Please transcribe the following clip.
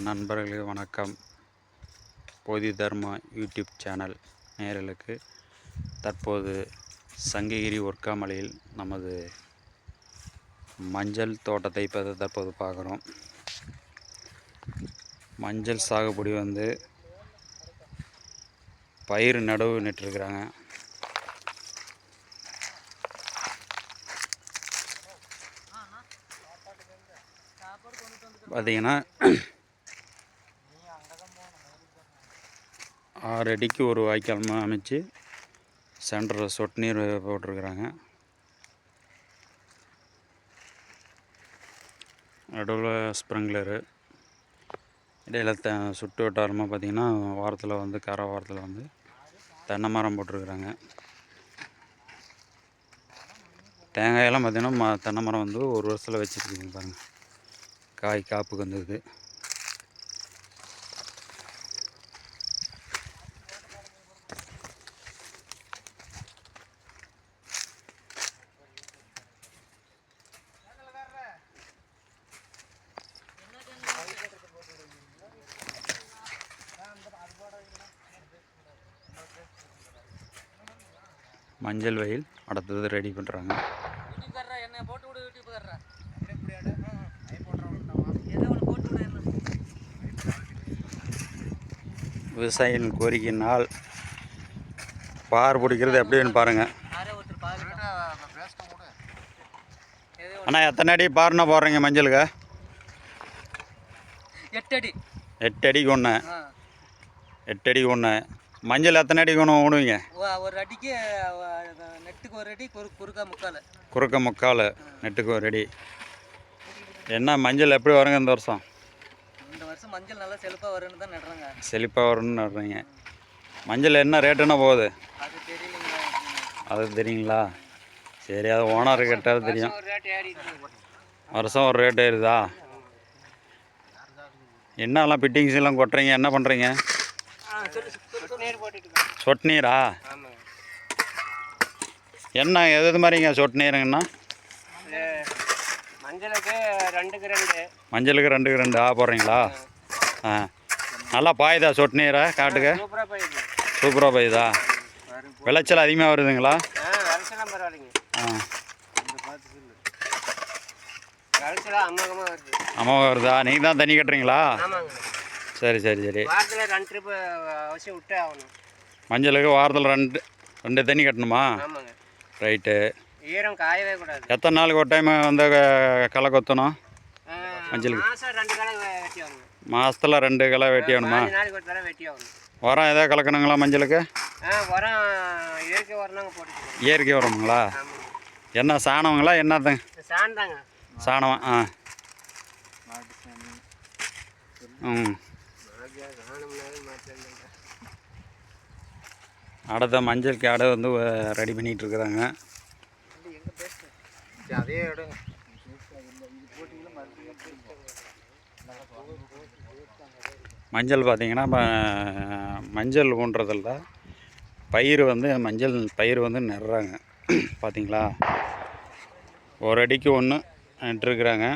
நண்பர்களே வணக்கம். போதி தர்மா யூடியூப் சேனல் நேரலுக்கு தற்போது சங்ககிரி ஒர்க்காமலையில் நமது மஞ்சள் தோட்டத்தை இப்போ தற்போது பார்க்குறோம். மஞ்சள் சாகுபடி வந்து பயிர் நடவு நட்டுருக்குறாங்க. பார்த்தீங்கன்னா ஆறு அடிக்கு ஒரு வாய்க்கால் அமைச்சு சென்டரில் சொட்டு நீர் போட்டிருக்கிறாங்க. நடுவில் ஸ்ப்ரிங்லரு இடையில த சுட்டு வட்டாரமாக பார்த்தீங்கன்னா வாரத்தில் வந்து கரை வாரத்தில் வந்து தென்னை மரம் போட்டிருக்கிறாங்க. தேங்காயெல்லாம் பார்த்திங்கன்னா ம தென்னை மரம் வந்து ஒரு வருஷத்தில் வச்சுருக்கீங்க பாருங்கள் காய் காப்புக்கு வந்துருக்குது மஞ்சள் வயல் அடுத்தது ரெடி பண்ணுறாங்க என்ன விவசாயியின் கோரிக்கையினால் பார் பிடிக்கிறது எப்படின்னு பாருங்கள் அண்ணா எத்தனை அடி பார்னா போடுறீங்க மஞ்சளுக்கு? எட்டு அடி. எட்டு அடிக்கு ஒன்று எட்டு அடிக்கு ஒன்று மஞ்சள் எத்தனை அடிக்கு ஒன்று ஊடுவீங்க ஒ- ஒரு அடிக்கு நெட்டுக்கு ஒரு அடி குறு குறுக்கா முக்கால். குறுக்க முக்கால் நெட்டுக்கு ஒரு அடி. என்ன மஞ்சள் எப்படி வருங்க இந்த வருஷம்? இந்த வருஷம் மஞ்சள் நல்லா செழிப்பாக வரும்னு தான் நடுறாங்க. செழிப்பாக வரும்னு நடுறீங்க. மஞ்சள் என்ன ரேட்டுன்னா போகுது? அது தெரியலைங்க அது தெரியுங்களா? சரி அது ஓனர் கேட்டால் தெரியும். ஒரு ரேட் ஏறி வருஷம் ஒரு ரேட் ஏறுதா? என்னெல்லாம் ஃபிட்டிங்ஸ் எல்லாம் கொட்டுறீங்க? என்ன பண்ணுறீங்க போட்டுட்டு சொட்டு நீரா என்ன எது மாதிரிங்க சொட்டு நீருங்கண்ணா மஞ்சளுக்கு ரெண்டுக்கு ரெண்டு. மஞ்சளுக்கு ரெண்டுக்கு ரெண்டு. ஆ போடுறீங்களா? ஆ. நல்லா பாயுதா சொட்டு நீரா காட்டுக்கு சூப்பராக பாயுதா. விளைச்சல் அதிகமாக வருதுங்களா? ஆ வருது. நீங்கள் தான் தண்ணி கட்டுறீங்களா? சரி சரி சரி. வாரத்தில் ரெண்டு ட்ரிப்பு அவசியம் விட்டே ஆகணும். மஞ்சளுக்கு வாரத்தில் ரெண்டு ரெண்டு தண்ணி கட்டணுமா? ஆமாங்க. ரைட்டு. ஈரம் காயவே கூடாது. எத்தனை நாளுக்கு ஒரு டைம் வந்து களை கொத்தணும்? மஞ்சளுக்கு. மாசம் ரெண்டு கடை வெட்டி ஆகணும். மாதத்தில் ரெண்டு களை வெட்டி வேணுமா பாஞ்சு நாளைக்கு ஒரு தடவை வெட்டி ஆகணும். உரம் எதாவது கலக்கணுங்களா மஞ்சளுக்கு? ஆ உரம் இயற்கை உரம் உரமுங்களா? என்ன சாணங்களா என்னது? சாணம் ஆ. ம். அடுத்த மஞ்சள் கேடை வந்து ரெடி பண்ணிகிட்டு இருக்கிறாங்க அதே இடம் மஞ்சள் பார்த்தீங்கன்னா மஞ்சள் ஊன்றதில் பயிர் வந்து மஞ்சள் பயிர் வந்து நடுறாங்க. பார்த்தீங்களா? ஒரு அடிக்கு ஒன்று நட்டுருக்குறாங்க.